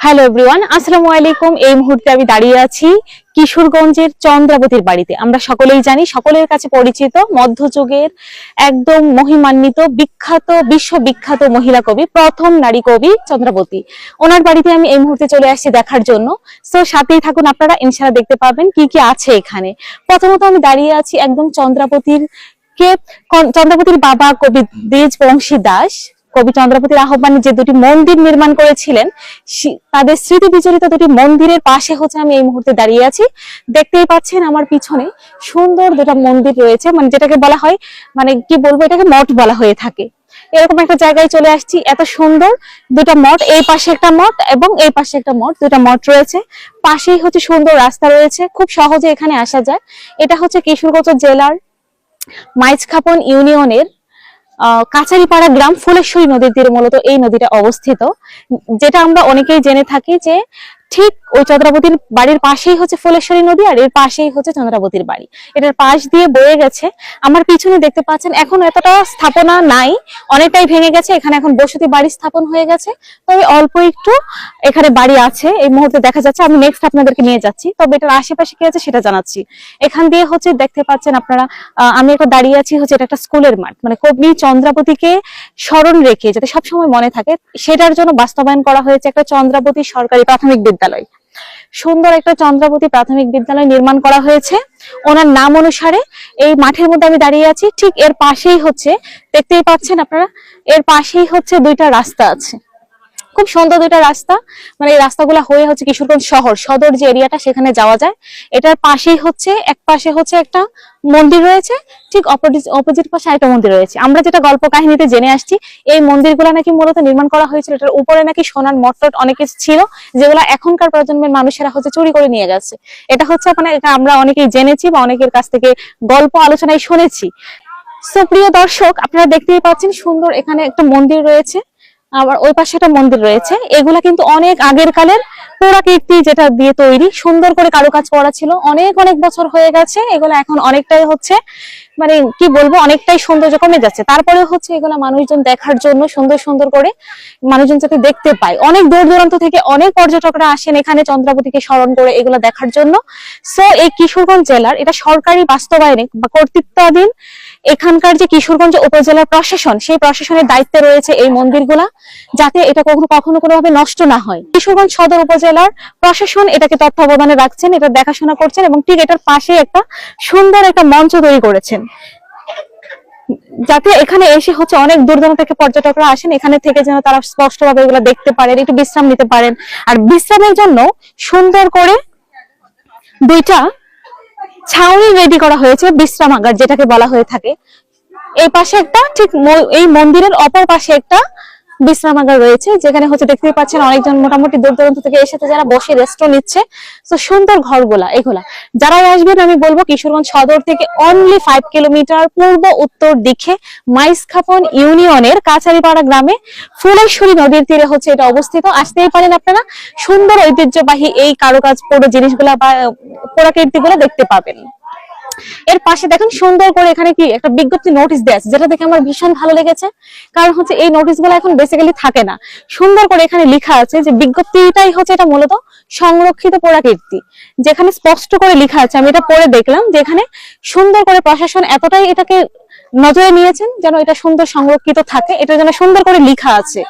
Hello everyone আসসালামু আলাইকুম এই মুহূর্তে আমি দাঁড়িয়ে আছি কিশোরগঞ্জের চন্দ্রাবতীর বাড়িতে। আমরা সকলেই জানি, সকলের কাছে পরিচিত, মধ্যযুগের একদম মহিমান্বিত, বিখ্যাত, বিশ্ববিখ্যাত মহিলা কবি, প্রথম নারী কবি চন্দ্রাবতী। ওনার বাড়িতে আমি এই মুহূর্তে চলে আসছি দেখার জন্য। সো সাথেই থাকুন, আপনারা ইনশাআল্লাহ দেখতে পাবেন কি কি আছে এখানে। প্রথমত আমি দাঁড়িয়ে আছি একদম চন্দ্রাবতীর কে চন্দ্রাবতীর বাবা কবি দ্বিজ বংশী দাস। কবি চন্দ্রপতির আহ্বানে যে দুটি মন্দির নির্মাণ করেছিলেন তাদের স্মৃতি বিজড়িত দুটি মন্দিরের পাশে হচ্ছে আমি এই মুহূর্তে দাঁড়িয়ে আছি। দেখতেই পাচ্ছেন আমার পিছনে সুন্দর দুটো মন্দির রয়েছে মানে যেটাকে বলা হয় মানে কি বলব এটাকে, মঠ বলা হয়ে থাকে। এরকম একটা জায়গায় চলে আসছি, এত সুন্দর, দুটো মঠ, এই পাশে একটা মঠ এবং এই পাশে একটা মঠ, দুটো মঠ রয়েছে। পাশেই হচ্ছে সুন্দর রাস্তা রয়েছে, খুব সহজে এখানে আসা যায়। এটা হচ্ছে কিশোরগঞ্জ জেলার মাইজখাপন ইউনিয়নের কাছারিপাড়া গ্রাম ফুলেশ্বরী নদীর তীরে মূলত এই নদীটা অবস্থিত। যেটা আমরা অনেকেই জেনে থাকি যে ঠিক ওই চন্দ্রাবতীর বাড়ির পাশেই হচ্ছে ফুলেশ্বরী নদী আর এর পাশেই হচ্ছে চন্দ্রাবতীর বাড়ি। এটার পাশ দিয়ে বয়ে গেছে। আমার পিছনে দেখতে পাচ্ছেন, এখন এতটা স্থাপনা নাই, অনেকটাই ভেঙে গেছে। এখানে এখন বসতি বাড়ি স্থাপন হয়ে গেছে। তবে অল্প একটু এখানে বাড়ি আছে। এই মুহূর্তে দেখা যাচ্ছে, আমি নেক্সট আপনাদেরকে নিয়ে যাচ্ছি। তবে এটার আশেপাশে কি আছে সেটা জানাচ্ছি। এখান দিয়ে হচ্ছে দেখতে পাচ্ছেন আপনারা আমি একটা দাঁড়িয়ে আছি হচ্ছে এটা একটা স্কুলের মাঠ। মানে কবি চন্দ্রাবতীকে স্মরণ রেখে, যাতে সবসময় মনে থাকে, সেটার জন্য বাস্তবায়ন করা হয়েছে একটা চন্দ্রাবতী সরকারি প্রাথমিক বিদ্যালয়। সুন্দর একটা চন্দ্রাবতী প্রাথমিক বিদ্যালয় নির্মাণ করা হয়েছে। ওনার নাম অনুসারে এই মাঠের মধ্যে আমি দাঁড়িয়ে আছি। ঠিক এর পাশেই হচ্ছে, দেখতেই পাচ্ছেন আপনারা, এর পাশেই হচ্ছে দুইটা রাস্তা আছে। খুব সুন্দর দুইটা রাস্তা মানে এই রাস্তাগুলো হয়ে হচ্ছে কিশোরগঞ্জ শহর। সদর যে এরিয়াটা, সেখানে যাওয়া যায়। এটার পাশেই হচ্ছে, এক পাশে হচ্ছে একটা মন্দির রয়েছে, ঠিক অপোজিট পাশে একটা মন্দির রয়েছে। আমরা যেটা গল্প কাহিনীতে জেনে আসছি, এই মন্দিরগুলো নাকি মূলত নির্মাণ করা হয়েছিল, এটার উপরে নাকি সোনার মটট অনেক কিছু ছিল, যেগুলো এখনকার প্রজন্মের মানুষেরা হচ্ছে চুরি করে নিয়ে গেছে। এটা হচ্ছে মানে আমরা অনেকেই জেনেছি বা অনেকের কাছ থেকে গল্প আলোচনায় শুনেছি। সো প্রিয় দর্শক, আপনারা দেখতেই পাচ্ছেন সুন্দর এখানে একটা মন্দির রয়েছে। আবার ওই পাশে একটা মন্দির রয়েছে। এগুলা কিন্তু অনেক আগের কালের পুরাকীর্তি যেটা দিয়ে তৈরি। সুন্দর করে কারুকাজ করা ছিল। অনেক অনেক বছর হয়ে গেছে। এগুলো এখন অনেকটাই হচ্ছে মানে কি বলব, অনেকটাই সৌন্দর্য কমে যাচ্ছে। তারপরে হচ্ছে এগুলা মানুষজন দেখার জন্য সুন্দর সুন্দর করে মানুষজন যাতে দেখতে পায়। অনেক দূর দূরান্ত থেকে অনেক পর্যটকরা আসেন এখানে চন্দ্রাবতীকে স্মরণ করে এগুলো দেখার জন্য। সো এই কিশোরগঞ্জ জেলার এটা সরকারি বাস্তবায়নে বা কর্তৃত্বাধীন এখানকার যে কিশোরগঞ্জ উপজেলার প্রশাসন, সেই প্রশাসনের দায়িত্বে রয়েছে এই মন্দিরগুলা, যাতে এটা কখনো কখনো কোনোভাবে নষ্ট না হয়। কিশোরগঞ্জ সদর উপজেলার প্রশাসন এটাকে তত্ত্বাবধানে রাখছেন, এটা দেখাশোনা করছেন এবং ঠিক এটার পাশে একটা সুন্দর একটা মঞ্চ তৈরি করেছেন। যাতে এখানে এসে হচ্ছে অনেক দূর দূরান্ত থেকে পর্যটকরা আসেন, এখানে থেকে যেন তারা স্পষ্টভাবে এগুলো দেখতে পারেন, একটু বিশ্রাম নিতে পারেন। আর বিশ্রামের জন্য সুন্দর করে দুইটা ছাউনি রেডি করা হয়েছে বিশ্রামাগার যেটাকে বলা হয়ে থাকে। এই পাশে একটা, ঠিক এই মন্দিরের অপর পাশে একটা বিশ্রামাগার রয়েছে, যেখানে হচ্ছে দেখতে পাচ্ছেন অনেকজন মোটামুটি দূর দূরান্ত থেকে এসেছে যারা বসে রেস্ট নিচ্ছে। তো সুন্দর ঘরগুলা, এগুলা। যারাই আসবেন, আমি বলব কিশোরগঞ্জ সদর থেকে অনলি ফাইভ কিলোমিটার পূর্ব উত্তর দিকে মাইসখাপন ইউনিয়নের কাছারিপাড়া গ্রামে ফুলেশ্বরী নদীর তীরে হচ্ছে এটা অবস্থিত। আসতেই পারেন আপনারা, সুন্দর ঐতিহ্যবাহী এই কারুকাজ পুরো জিনিসগুলা বা পুরাকীর্তিগুলো দেখতে পাবেন। এর পাশে দেখেন সুন্দর করে এখানে কি একটা বিজ্ঞপ্তি নোটিশ দেওয়া আছে, যেটা দেখে আমার ভীষণ ভালো লেগেছে। কারণ হচ্ছে এই নোটিশগুলো এখন বেসিক্যালি থাকে না। সুন্দর করে এখানে লেখা আছে যে বিজ্ঞপ্তিটাই হচ্ছে এটা মূলত সংরক্ষিত পরাকীর্তি যেখানে স্পষ্ট করে লেখা আছে, আমি এটা পরে দেখলাম যে এখানে সুন্দর করে প্রশাসন এতটাই এটাকে নজরে নিয়েছেন যেন এটা সুন্দর সংরক্ষিত থাকে, এটা যেন সুন্দর করে লেখা আছে।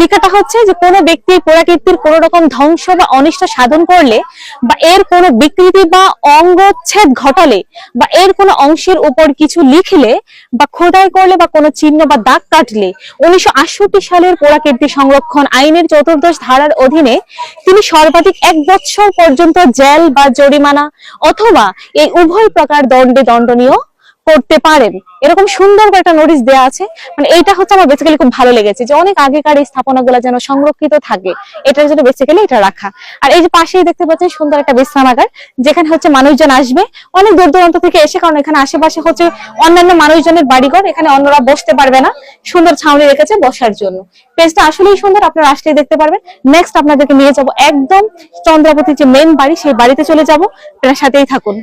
লেখাটা হচ্ছে যে কোনো ব্যক্তি পুরাকীর্তির কোন রকম ধ্বংস বা অনিষ্ট সাধন করলে বা এর কোনো বিকৃতি বা অঙ্গচ্ছেদ ঘটালে বা এর কোনো অংশের উপর কিছু লিখলে বা খোদাই করলে বা কোনো চিহ্ন বা দাগ কাটলে, উনিশশো আটষট্টি সালের পুরাকীর্তি সংরক্ষণ আইনের চতুর্দশ ধারার অধীনে তিনি সর্বাধিক এক বছর পর্যন্ত জেল বা জরিমানা অথবা এই উভয় প্রকার দণ্ডে দণ্ডনীয় করতে পারেন। এরকম সুন্দর একটা নোটিশ দেওয়া আছে। মানে এইটা হচ্ছে আমার বেসিক্যালি খুব ভালো লেগেছে যে অনেক আগেকার এই স্থাপনাগুলো যেন সংরক্ষিত থাকে, এটার জন্য বেসিক্যালি এটা রাখা। আর এই যে পাশেই দেখতে পাচ্ছেন সুন্দর একটা বিশ্রামাগার যেখানে হচ্ছে মানুষজন আসবে। অনেক দূর দূরান্ত থেকে এসে, কারণ এখানে আশেপাশে হচ্ছে অন্যান্য মানুষজনের বাড়িঘর, এখানে অন্যরা বসতে পারবে না। সুন্দর ছাউনি রেখেছে বসার জন্য। প্লেসটা আসলেই সুন্দর, আপনারা আসলেই দেখতে পারবেন। নেক্সট আপনাদেরকে নিয়ে যাব একদম চন্দ্রাবতীর যে মেন বাড়ি, সেই বাড়িতে চলে যাব। আপনারা সাথেই থাকুন।